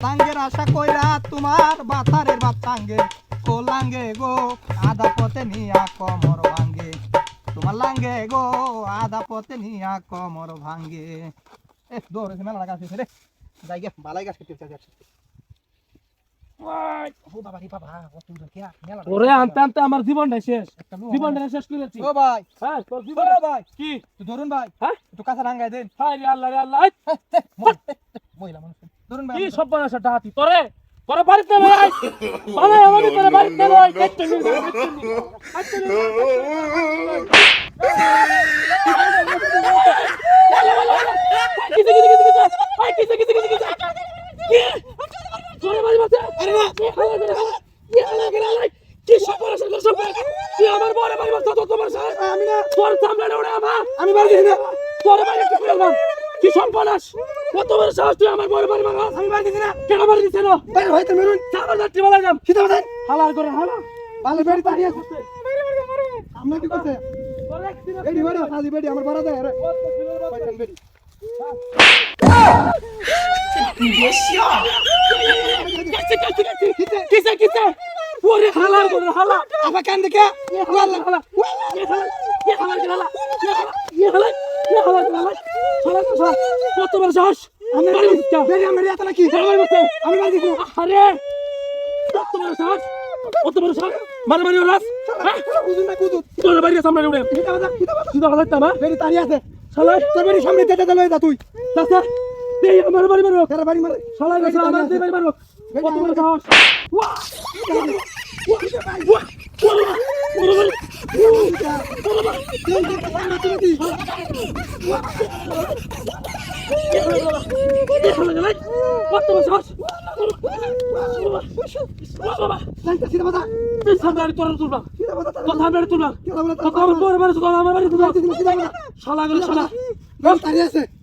লাঙ্গের আশা কইরা তোমার বাতারের বাপ টাঙ্গে ও লাঙ্গে গো আধা পথে নিয়া কমর ভাঙ্গে। তোমার লাঙ্গে গো আধা পথে নিয়া কমর ভাঙ্গে। এ দৌড়ে মেলা গাছ রে। যাই গে বালাই গাছ কেটে যাচ্ছে ও বাবা রে বাবা ও তুই কে? ওরে আনতে আনতে আমার জীবনটা শেষ। জীবনটা শেষ করেছি। ও ভাই। হ্যাঁ তোর জীবন ভাই। কি? ধরুন ভাই। হ্যাঁ? একটু কাঁচা রাঙ্গাই দেন। হাই রে আল্লাহ রে আল্লাহ। মহিলা মানুষ। কি সব বানাস ডাহাতি? তোরে? তোরে বাড়িতে আই বাবা আমাকে তোরে বাড়িতে নেই আই কেটে নি কেটে নি কিছে কিছে কিছে কিছে আই কিছে কিছে কিছে কিছে কি? তোরে বাড়ি বাচ্চা আরে না কি হালা করে হালা কি হালা করে হালা কি সব বানাস করে সব তুই আমার বড় বাড়ি বাচ্চা তো তোমার সাথে আমি বাড়ি দিছি না। তোরে বাড়ি কি করে নাম কি সব বানাস কত বড় সাহস তুই আমার বড় বাড়ি ভাঙাস? আমি বাড়ি দিছি না। কেন বাড়ি দিছিস না ভাই ভাই তুমি রুন চাবার যাত্রী বলা যাম। কিতা বাদান হালার করে হালা। বালি বেড়ি তাড়িয়ে আছে। আমরা কি একদিন বেড়ি বেড়ি সাদি বেড়ি আমার বাড়া দেয় পয়সা বেড়ি? কিসে কিসে কিসে? কিসে কিসে? ওরে হালার করে হালা। আবার কান দেখে হালা হালা। বেড়ি আমার এত নাকি আমি বাড়ি দিছি আরে বড় সাহস কত বড় সাহস মার মারি হ্যাঁ কুদুন না কুদুন তোর বাড়ি সামনে উড়ে কিতা বাদা কিতা বাদা সুদা হালাইতা না বেড়ি তাড়িয়ে আছে শালা তোর বেড়ি সামনে তেতে দলই দা তুই চাচা দেই আমার বাড়ি মারো তেরা বাড়ি মারে শালা গেছে আমার দেই বাড়ি মারো কত বড় সাহস ওয়া ওয়া ওরে বাড়ি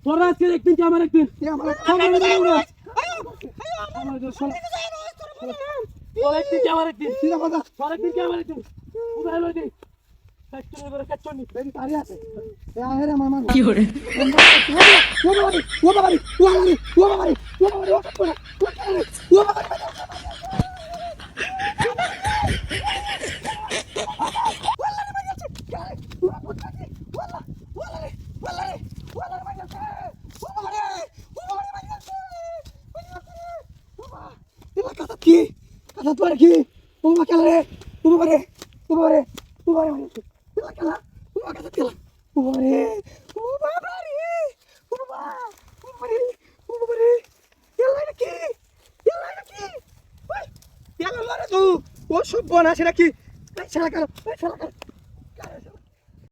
তোর আজকে একদিন কি আমার একদিন আমার কি আমার একদিন কি আমার একদিন উড়ে কি কথা তোর কি? বাবা কেলা রে? ও বাবা রে ও বাবা রে ও বাবা রে কেলা কেলা ও বাবা কথা কেলা ও বাবা রে ও বাবা রে ও বাবা ও বাবা রে ও বাবা